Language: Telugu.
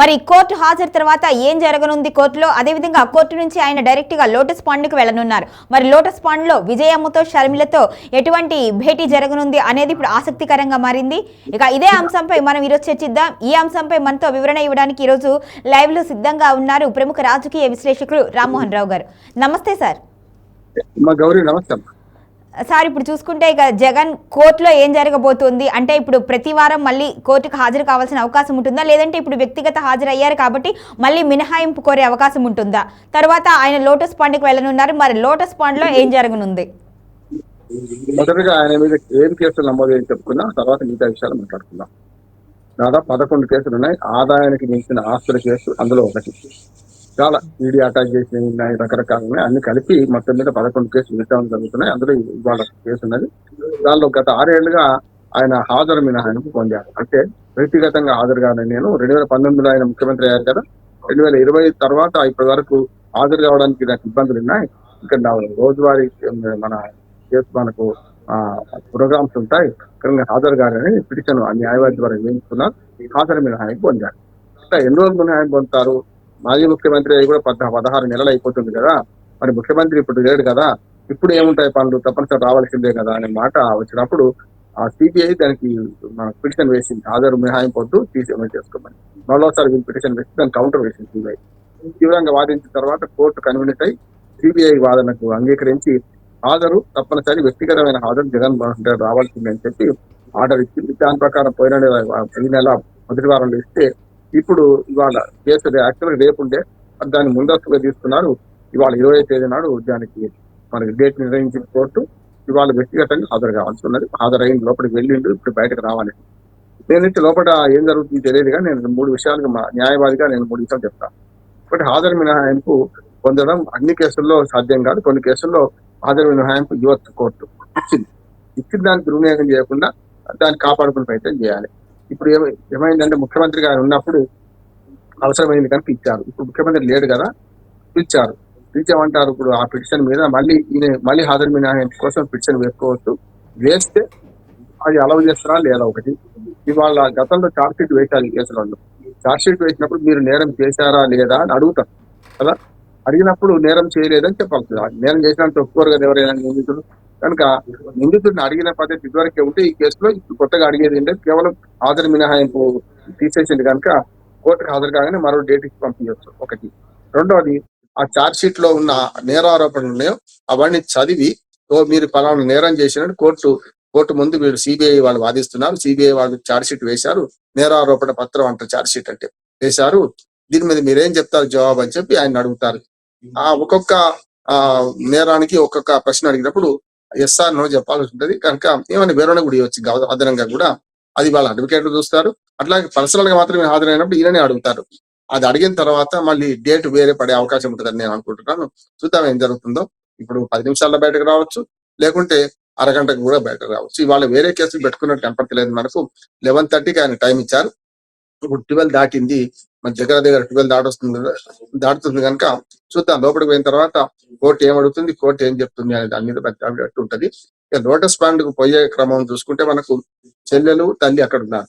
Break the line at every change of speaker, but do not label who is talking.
మరి కోర్టు హాజరు తర్వాత ఏం జరగనుంది కోర్టులో? అదేవిధంగా కోర్టు నుంచి ఆయన డైరెక్ట్గా లోటస్ పాండ్కి వెళ్ళనున్నారు. మరి లోటస్ పాండ్లో విజయమ్మతో షర్మిలతో ఎటువంటి భేటీ జరగనుంది అనేది ఇప్పుడు ఆసక్తికరంగా మారింది. ఇక ఇదే అంశంపై మనం ఈరోజు చర్చిద్దాం. ఈ అంశంపై మనతో వివరణ ఇవ్వడానికి ఈరోజు లైవ్లో సిద్ధంగా ఉన్నారు ప్రముఖ రాజకీయ విశ్లేషకులు రామ్మోహన్ రావు గారు. నమస్తే సార్.
గౌరీ నమస్తే
సార్ ఇప్పుడు చూసుకుంటే ఇక జగన్ కోర్టులో ఏం జరగబోతుంది? అంటే ఇప్పుడు ప్రతి వారం మళ్ళీ కోర్టుకు హాజరు కావాల్సిన అవకాశం ఉంటుందా? లేదంటే ఇప్పుడు వ్యక్తిగత హాజరయ్యారు కాబట్టి మళ్ళీ మినహాయింపు కోరే అవకాశం ఉంటుందా? తర్వాత ఆయన లోటస్ పాండ్కి వెళ్ళనున్నారు. మరి లోటస్ పాండ్లో ఏం జరగనుంది?
మొదటగా ఆయన మీద ఏం కేసులు నమోదు అని చెప్పుకుందాం తర్వాత మిగతా విషయాలు మాట్లాడుకుందాం. దాదాపు పదకొండు కేసులు ఉన్నాయి ఆదాయానికి మించిన ఆస్తుల కేసు అందులో ఒకటి. చాలా ఈడీ అటాక్ చేసి ఉన్నాయి ఉన్నాయి అన్ని కలిపి మొత్తం మీద పదకొండు కేసులు విచారణ జరుగుతున్నాయి. అందులో ఇవాళ కేసు ఉన్నది. దానిలో గత ఆరేళ్ళుగా ఆయన హాజరు మినహాయింపు పొందారు. అంటే వ్యక్తిగతంగా హాజరు నేను రెండు వేల పంతొమ్మిదిలో ఆయన ముఖ్యమంత్రి అయ్యారు కదా రెండు వేల ఇరవై తర్వాత ఇప్పటి వరకు హాజరు కావడానికి నాకు ఇబ్బందులు ఉన్నాయి. ఇక్కడ నా రోజువారీ మన కేసు మనకు ప్రోగ్రామ్స్ ఉంటాయి. ఇక్కడ హాజరు కాదని పిటిషన్ న్యాయవాది ద్వారా వేయించుకున్నారు హాజరు మినహాయింపు పొందారు ఎన్ని రోజులు మినహాయింపు పొందుతారు? మాజీ ముఖ్యమంత్రి అయి కూడా పద్ద పదహారు నెలలు అయిపోతుంది కదా. మరి ముఖ్యమంత్రి ఇప్పుడు లేడు కదా. ఇప్పుడు ఏముంటాయి పనులు? తప్పనిసరి రావాల్సిందే కదా అనే మాట వచ్చినప్పుడు ఆ సిబిఐ దానికి మన పిటిషన్ వేసింది. హాజరు మినహాయింపు వద్దు తీసేమని చేసుకోమని. మరోసారి వీళ్ళు పిటిషన్ వేసి దాన్ని కౌంటర్ వేసింది సిబిఐ. తీవ్రంగా వాదించిన తర్వాత కోర్టు కన్వినెంట్ అయి సిబిఐ వాదనకు అంగీకరించి హాజరు. తప్పనిసరి వ్యక్తిగతమైన హాజరు జగన్ మోహన్ రెడ్డి రావాల్సిందే అని చెప్పి ఆర్డర్ ఇచ్చింది. దాని ప్రకారం పోయిన ఈ నెల మొదటి వారంలో ఇస్తే ఇప్పుడు ఇవాళ కేసు యాక్చువల్గా రేపు ఉండే దాన్ని ముందస్తుగా తీసుకున్నారు. ఇవాళ ఇరవై తేదీ నాడు దానికి మనకి డేట్ నిర్ణయించిన కోర్టు ఇవాళ వ్యక్తిగతంగా హాజరు కావాల్సి ఉన్నది. హాజరైన లోపలికి వెళ్ళిండు ఇప్పుడు బయటకు రావాలి. నేనైతే లోపల ఏం జరుగుతుంది తెలియదు కానీ నేను మూడు విషయాలకు మా న్యాయవాదిగా నేను మూడు విషయాలు చెప్తాను ఒకటి హాజరు మినహాయింపు పొందడం అన్ని కేసుల్లో సాధ్యం కాదు. కొన్ని కేసుల్లో హాజరు మినహాయింపు యువత్ కోర్టు ఇచ్చింది. ఇచ్చిన దానికి దుర్వినియోగం చేయకుండా దాన్ని కాపాడుకునే ప్రయత్నం చేయాలి. ఇప్పుడు ఏమై ఏమైందంటే ముఖ్యమంత్రి గారు ఉన్నప్పుడు అవసరమైంది కానీ ఇచ్చారు. ఇప్పుడు ముఖ్యమంత్రి లేడు కదా పిలిచారు. పిలిచామంటారు ఇప్పుడు ఆ పిటిషన్ మీద మళ్ళీ ఈయన మళ్ళీ హాజరు మినహాయింపు కోసం పిటిషన్ వేసుకోవచ్చు. వేస్తే అది అలవ్ చేస్తారా లేదా ఒకటి. ఇవాళ గతంలో చార్జ్ షీట్ వేశారు ఈ కేసులో చార్జ్ షీట్ వేసినప్పుడు మీరు నేరం చేశారా లేదా అని అడుగుతారు. కదా? అడిగినప్పుడు నేరం చేయలేదని చెప్పాలి. నేరం చేసినంత ఒప్పుకోరు కదా ఎవరైనా నిందితులు. కనుక నిందితుడిని అడిగిన పద్ధతి ఇదివరకే ఉంటే ఈ కేసులో ఇప్పుడు కొత్తగా అడిగేది ఏంటంటే కేవలం హాజరు మినహాయింపు తీసేసింది కనుక కోర్టుకు హాజరు కాగానే మరో డేట్ ఇచ్చి పంపించవచ్చు. ఒకటి. రెండవది ఆ చార్జ్ షీట్లో ఉన్న నేరారోపణలు ఉన్నాయో అవన్నీ చదివి ఓ మీరు పలానా నేరం చేసినట్టు కోర్టు కోర్టు ముందు వీళ్ళు సిబిఐ వాళ్ళు వాదిస్తున్నారు. సిబిఐ వాళ్ళు చార్జ్ షీట్ వేశారు. నేరారోపణ పత్రం అంటారు చార్జ్ షీట్ అంటే వేశారు. దీని మీద మీరేం చెప్తారు జవాబు అని చెప్పి ఆయన అడుగుతారు. ఆ ఒక్కొక్క ఆ నేరానికి ఒక్కొక్క ప్రశ్న అడిగినప్పుడు ఎస్ఆర్ నో చెప్పాల్సి ఉంటుంది. కనుక ఏమైనా వివరణ కూడా ఇవ్వచ్చు అదనంగా కూడా అది వాళ్ళ అడ్వకేట్లు చూస్తారు. అట్లాగే పర్సనల్గా మాత్రమే హాజరైనప్పుడు ఈయననే అడుగుతారు. అది అడిగిన తర్వాత మళ్ళీ డేట్ వేరే పడే అవకాశం ఉంటుందని నేను అనుకుంటున్నాను. చూద్దాం ఏం జరుగుతుందో. ఇప్పుడు పది నిమిషాల్లో బయటకు రావచ్చు. లేకుంటే అరగంటకు కూడా బయటకు రావచ్చు. ఇవాళ వేరే కేసులు పెట్టుకున్నట్టు కనపడలేదు మనకు లెవెన్ థర్టీకి ఆయన టైం ఇచ్చారు. ఇప్పుడు ట్వెల్వ్ దాటింది మన దగ్గర దగ్గర ట్వెల్వ్ దాటొస్తుంది దాటుతుంది కనుక చూద్దాం లోపలికి పోయిన తర్వాత కోర్టు ఏం అడుగుతుంది కోర్టు ఏం చెప్తుంది అనే దాని మీద పెద్ద ఉంటుంది ఉంటది. ఇక లోటస్ పాండ్కు పోయే క్రమం చూసుకుంటే మనకు చెల్లెలు తల్లి అక్కడ ఉన్నారు.